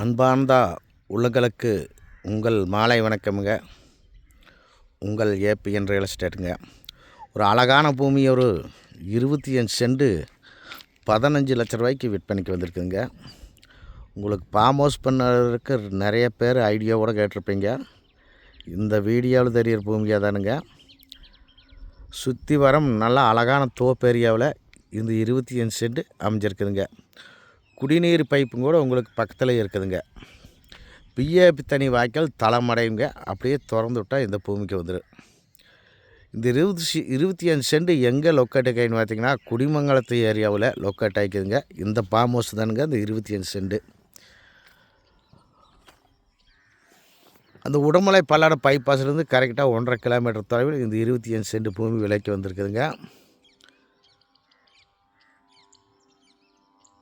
அன்பார்ந்த உள்ளங்களுக்கு உங்கள் மாலை வணக்கமுங்க. உங்கள் ஏபிஎன் ரியல் எஸ்டேட்டுங்க. ஒரு அழகான பூமி ஒரு இருபத்தி அஞ்சு செண்டு பதினஞ்சு லட்ச ரூபாய்க்கு விற்பனைக்கு வந்திருக்குதுங்க. உங்களுக்கு ஃபார்ம் ஹவுஸ் பண்ணுறதுக்கு நிறைய பேர் ஐடியாவோட கேட்டிருப்பீங்க. இந்த வீடியோவில் தெரியிற பூமியாக தானுங்க. சுற்றி வரம் நல்லா அழகான தோப்பு ஏரியாவில் இந்த இருபத்தி அஞ்சு செண்டு அமைஞ்சிருக்குதுங்க. குடிநீர் பைப்பும் கூட உங்களுக்கு பக்கத்தில் இருக்குதுங்க. பிஏபி தனி வாய்க்கால் தலைமடையுங்க அப்படியே திறந்து விட்டால் இந்த பூமிக்கு வந்துடும் இந்த இருபது இருபத்தி அஞ்சு செண்டு எங்கே லொக்கேட் ஆகின்னு பார்த்தீங்கன்னா குடிமங்கலத்து ஏரியாவில் லொக்கேட் ஆகிக்குதுங்க. இந்த ஃபார்ம் ஹவுஸ் தானுங்க இந்த இருபத்தி அஞ்சு செண்டு அந்த உடமலை பல்லாட பைபாஸ்லேருந்து கரெக்டாக ஒன்றரை கிலோமீட்டர் தொலைவில் இந்த இருபத்தி அஞ்சு செண்டு பூமி விலைக்கு வந்திருக்குதுங்க.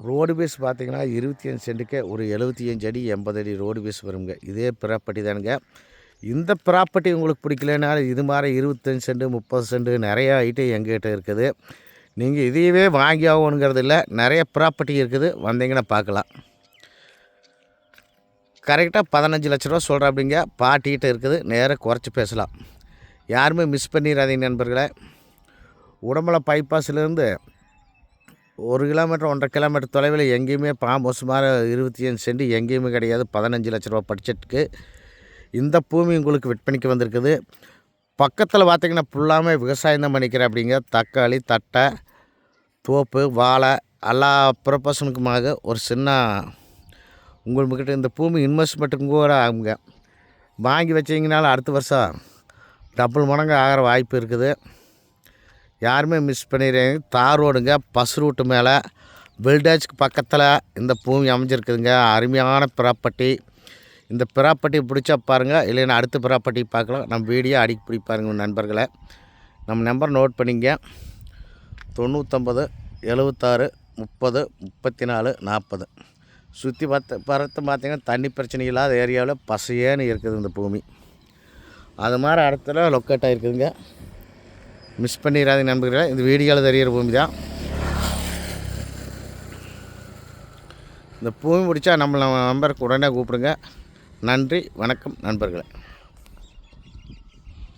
ரோடு பேஸ் பார்த்தீங்கன்னா இருபத்தி அஞ்சு சென்ட்டுக்கு ஒரு எழுபத்தி அஞ்சு அடி எண்பது அடி ரோடு பேஸ் வருங்க. இதே ப்ராப்பர்ட்டி தானுங்க. இந்த ப்ராப்பர்ட்டி உங்களுக்கு பிடிக்கலனா இது மாதிரி இருபத்தஞ்சு சென்ட்டு முப்பது சென்ட்டு நிறையா ஐட்டம் எங்ககிட்ட இருக்குது. நீங்கள் இதையவே வாங்கி ஆகணுங்கிறது இல்லை நிறைய ப்ராப்பர்ட்டி இருக்குது. வந்தீங்கன்னா பார்க்கலாம். கரெக்டாக பதினஞ்சு லட்ச ரூபா சொல்கிற அப்படிங்க பாட்டிகிட்ட இருக்குது. நேராக குறைச்சி பேசலாம். யாருமே மிஸ் பண்ணிடாதீங்க நண்பர்களே. உடம்புல பைபாஸ்லேருந்து ஒரு கிலோமீட்டர் ஒன்றரை கிலோமீட்டர் தொலைவில் எங்கேயுமே பாம்பு சுமார் இருபத்தி அஞ்சு சென்ட் எங்கேயுமே கிடையாது. பதினஞ்சு லட்ச ரூபா பட்ஜெட்டுக்கு இந்த பூமி உங்களுக்கு விற்பனைக்கு வந்திருக்குது. பக்கத்தில் பார்த்திங்கன்னா ஃபுல்லாமே விவசாயம் தான் பண்ணிக்கிறேன் அப்படிங்க. தக்காளி தட்டை தோப்பு வாழை எல்லா ப்ரொபஷனுக்குமாக ஒரு சின்ன உங்கள்கிட்ட இந்த பூமி இன்வெஸ்ட்மெண்ட்டுக்கும் கூட ஆகுங்க. வாங்கி வச்சிங்கனாலும் அடுத்த வருஷம் டபுள் மடங்கு ஆகிற வாய்ப்பு இருக்குது. யாருமே மிஸ் பண்ணிடுறீங்க தார் ரோடுங்க பஸ் ரூட்டு மேலே. வில்டேஜ்க்கு பக்கத்தில் இந்த பூமி அமைஞ்சிருக்குதுங்க. அருமையான ப்ராப்பர்ட்டி. இந்த ப்ராப்பர்ட்டி பிடிச்சா பாருங்கள் இல்லைன்னா அடுத்த ப்ராப்பர்ட்டி பார்க்கலாம். நம்ம வீடியோ அடிக்கி பிடிப்பாருங்க நண்பர்களை. நம்ம நம்பர் நோட் பண்ணிங்க. தொண்ணூற்றம்பது எழுபத்தாறு முப்பது முப்பத்தி நாலு நாற்பது. சுற்றி பார்த்து பறத்து பார்த்திங்கன்னா தண்ணி பிரச்சனை இல்லாத ஏரியாவில் பசையேன்னு இருக்குது இந்த பூமி. அது மாதிரி இடத்துல லொக்கேட் ஆகிருக்குதுங்க மிஸ் பண்ணிடாத நண்பர்களே. இந்த வீடியோவில் தெரிகிற பூமி தான். இந்த பூமி பிடிச்சா நம்மளை நம்பருக்கு உடனே கூப்பிடுங்க. நன்றி வணக்கம் நண்பர்களே.